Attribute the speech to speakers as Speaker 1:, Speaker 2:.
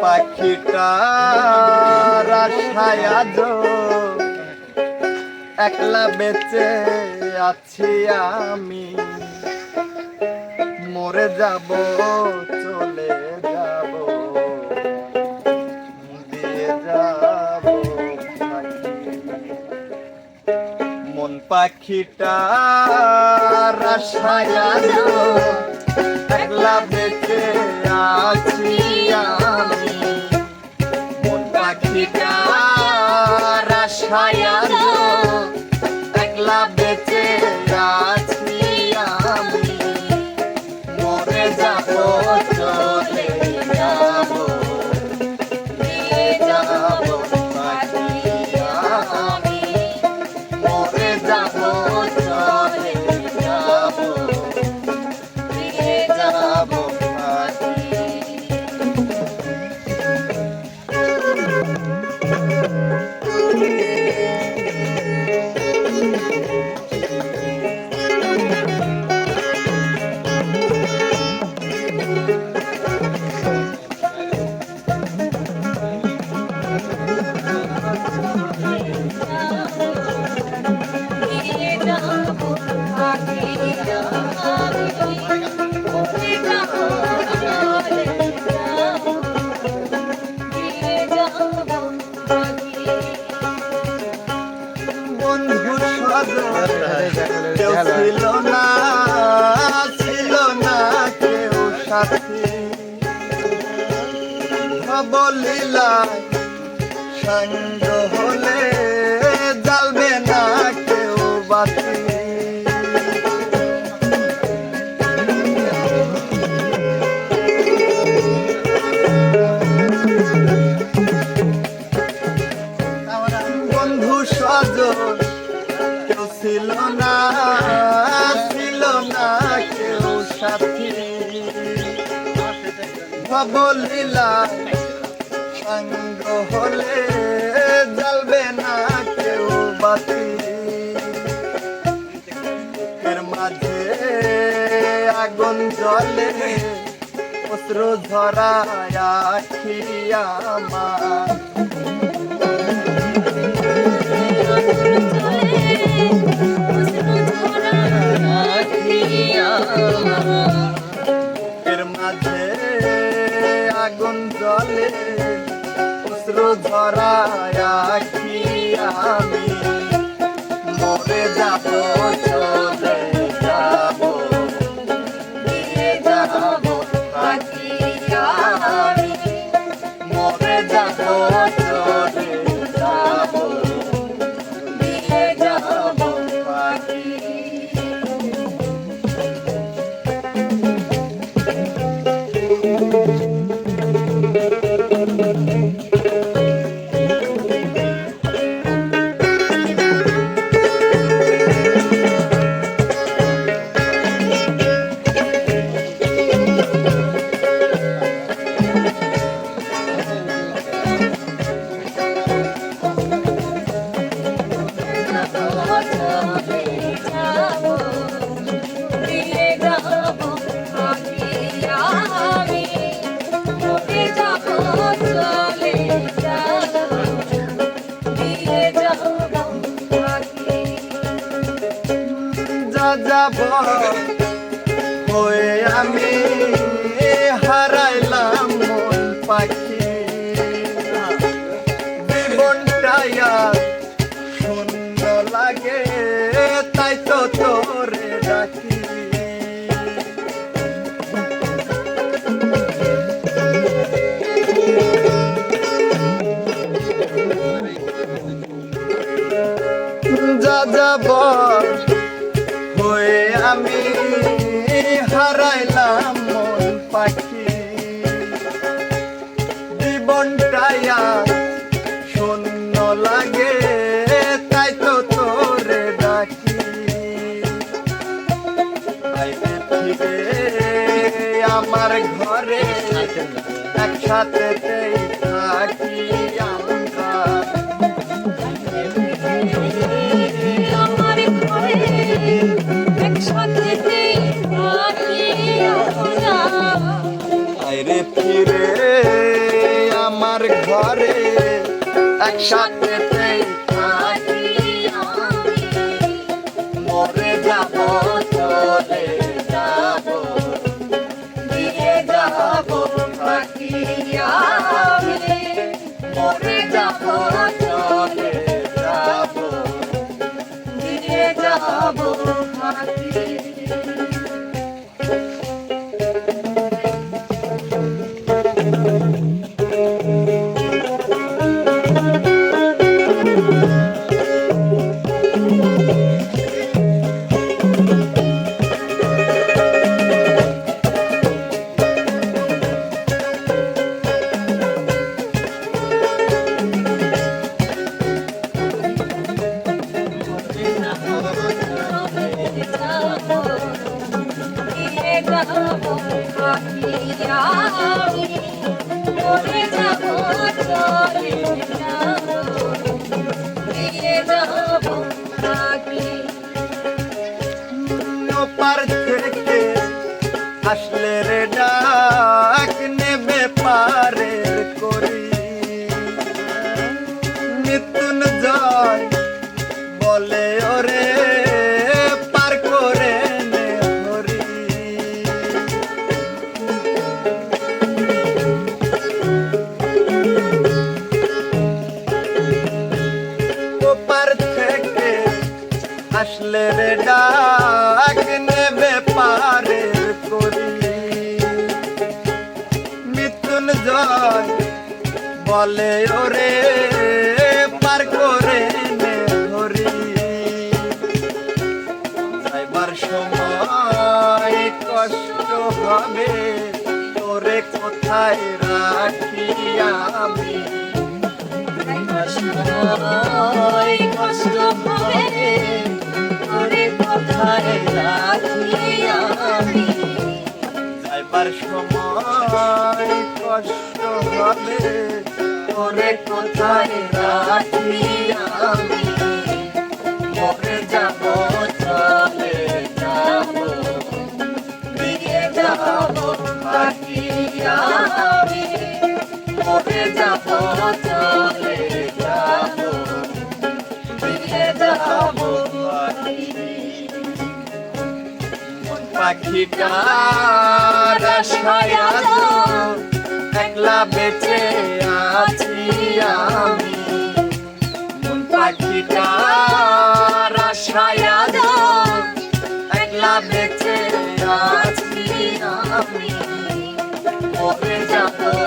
Speaker 1: পাখিটা আশায় আজ একলা বেঁচে আছি আমি। মরে যাব, চলে যাব, দিয়ে যাব মন পাখিটা আশায় আজ একলা বেঁচে আছি পাখিটা আশায় কেউ ছিল না ছিল না কেউ সাথে। বলিলা সঙ্গ ছিল না ছিল না কেউ সাথী। বলিলা সঙ্গ হলে জ্বলবে না কেউ বাতি। এর মাঝে আগুন জ্বলে, অশ্রু ঝরায় আখি আমার। আখি আমি? মরে যাব, চলে যাব। দিয়ে যাব পাখি আমি। মরে যাব, চলে যাব। দিয়ে যাব পাখি যা যাব হয়ে আমি হারাইলাম মন পাখি। থাকি আমরা
Speaker 2: আমার ঘরে একসাথে থাকি আমরা।
Speaker 1: আইরে ফিরে আমার ঘরে একসাথে যাব আসলে রে ডাক নেবে পারের করি নিতুন জয় বলে ওরে আসলে রে ডাক নেবে পারের করি। মিথুন জয় বলে, ওরে, পার করে নে হরি যাইবার সময় কষ্ট হবে, তোরে কোথায় রাখি আমি?
Speaker 2: সময় কষ্ট হবে। তোরে কোথায় রাখি আমি
Speaker 1: যাইবার সময় কষ্ট হবে। তোরে কোথায় রাখি আমি মরে যাব, চলে যাব। দিয়ে যাব, বাকি আমি। মরে যাব, চলে পাখিটা রাসায়াল একলা বেঁচে আছি আমি। মন পাখিটা রাসায়াল একলা বেঁচে আছি আমি। মরে যাব?